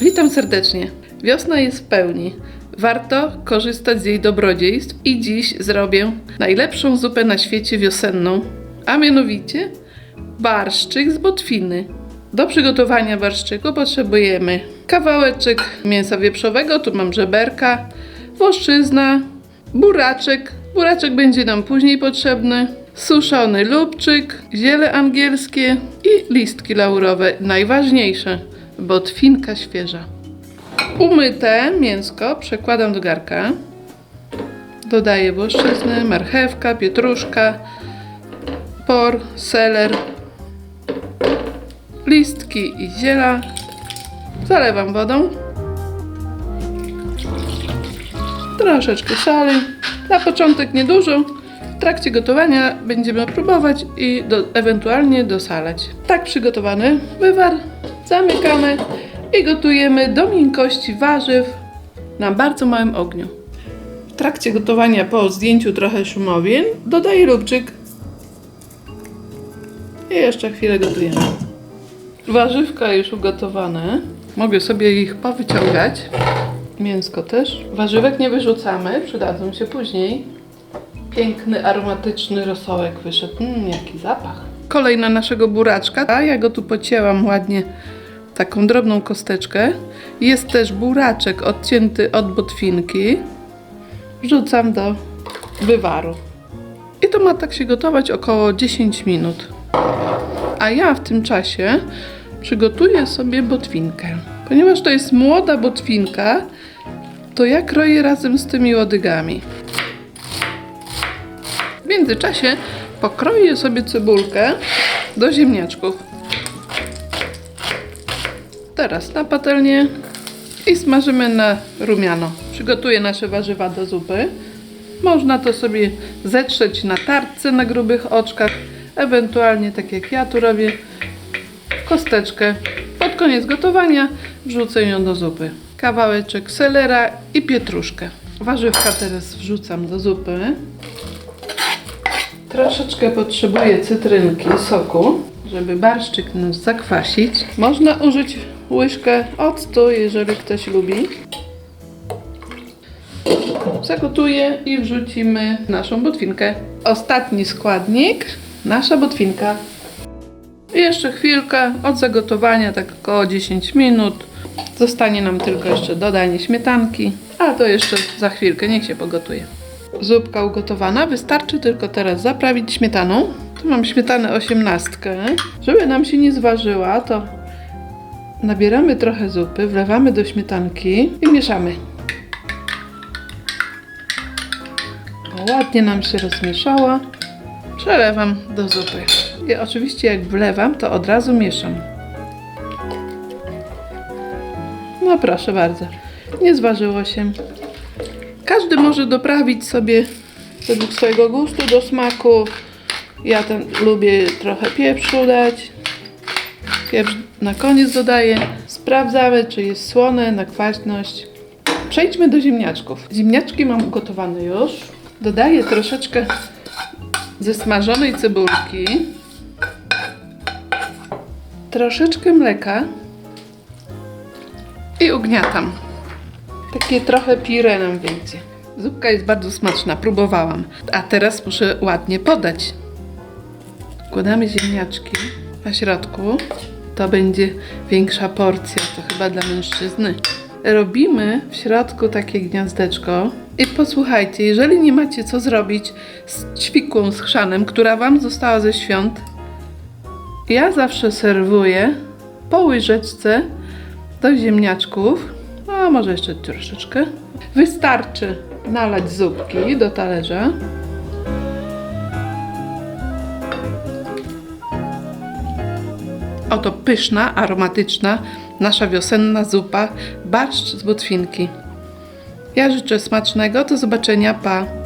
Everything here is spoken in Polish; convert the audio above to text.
Witam serdecznie. Wiosna jest w pełni. Warto korzystać z jej dobrodziejstw i dziś zrobię najlepszą zupę na świecie wiosenną, a mianowicie barszczyk z botwiny. Do przygotowania barszczyku potrzebujemy kawałeczek mięsa wieprzowego, tu mam żeberka, włoszczyzna, buraczek, buraczek będzie nam później potrzebny, suszony lubczyk, ziele angielskie i listki laurowe, najważniejsze, botwinka świeża. Umyte mięsko przekładam do garka. Dodaję włoszczyznę, marchewka, pietruszka, por, seler, listki i ziela. Zalewam wodą. Troszeczkę soli. Na początek niedużo. W trakcie gotowania będziemy próbować i do, ewentualnie dosalać. Tak przygotowany wywar zamykamy i gotujemy do miękkości warzyw na bardzo małym ogniu. W trakcie gotowania po zdjęciu trochę szumowin dodaję lubczyk i jeszcze chwilę gotujemy. Warzywka już ugotowane. Mogę sobie ich powyciągać. Mięsko też. Warzywek nie wyrzucamy, przydadzą się później. Piękny, aromatyczny rosołek wyszedł. Mmm, jaki zapach. Kolej na naszego buraczka. A ja go tu pocięłam ładnie taką drobną kosteczkę. Jest też buraczek odcięty od botwinki. Wrzucam do wywaru. I to ma tak się gotować około 10 minut. A ja w tym czasie przygotuję sobie botwinkę. Ponieważ to jest młoda botwinka, to ja kroję razem z tymi łodygami. Międzyczasie pokroję sobie cebulkę do ziemniaczków. Teraz na patelnię i smażymy na rumiano. Przygotuję nasze warzywa do zupy. Można to sobie zetrzeć na tartce na grubych oczkach, ewentualnie tak jak ja tu robię, kosteczkę. Pod koniec gotowania wrzucę ją do zupy. Kawałeczek selera i pietruszkę. Warzywka teraz wrzucam do zupy. Troszeczkę potrzebuję cytrynki, soku, żeby barszczyk nas zakwasić. Można użyć łyżkę octu, jeżeli ktoś lubi. Zagotuję i wrzucimy naszą botwinkę. Ostatni składnik, nasza botwinka. Jeszcze chwilkę od zagotowania, tak około 10 minut. Zostanie nam tylko jeszcze dodanie śmietanki, a to jeszcze za chwilkę, niech się pogotuje. Zupka ugotowana, wystarczy tylko teraz zaprawić śmietaną. Tu mam śmietanę 18. Żeby nam się nie zważyła, to nabieramy trochę zupy, wlewamy do śmietanki i mieszamy. Ładnie nam się rozmieszała. Przelewam do zupy. I oczywiście jak wlewam, to od razu mieszam. No proszę bardzo. Nie zważyło się. Każdy może doprawić sobie według swojego gustu do smaku. Ja ten lubię trochę pieprzu dać. Pieprz na koniec dodaję. Sprawdzamy, czy jest słone na kwaśność. Przejdźmy do ziemniaczków. Ziemniaczki mam ugotowane już. Dodaję troszeczkę zesmażonej cebulki, troszeczkę mleka i ugniatam. Takie trochę pire nam wyjdzie. Zupka jest bardzo smaczna, próbowałam. A teraz muszę ładnie podać. Wkładamy ziemniaczki na środku. To będzie większa porcja, to chyba dla mężczyzny. Robimy w środku takie gniazdeczko. I posłuchajcie, jeżeli nie macie co zrobić z ćwikłą z chrzanem, która Wam została ze świąt, ja zawsze serwuję po łyżeczce do ziemniaczków, a może jeszcze troszeczkę. Wystarczy nalać zupki do talerza. Oto pyszna, aromatyczna, nasza wiosenna zupa, barszcz z botwinki. Ja życzę smacznego, do zobaczenia, pa!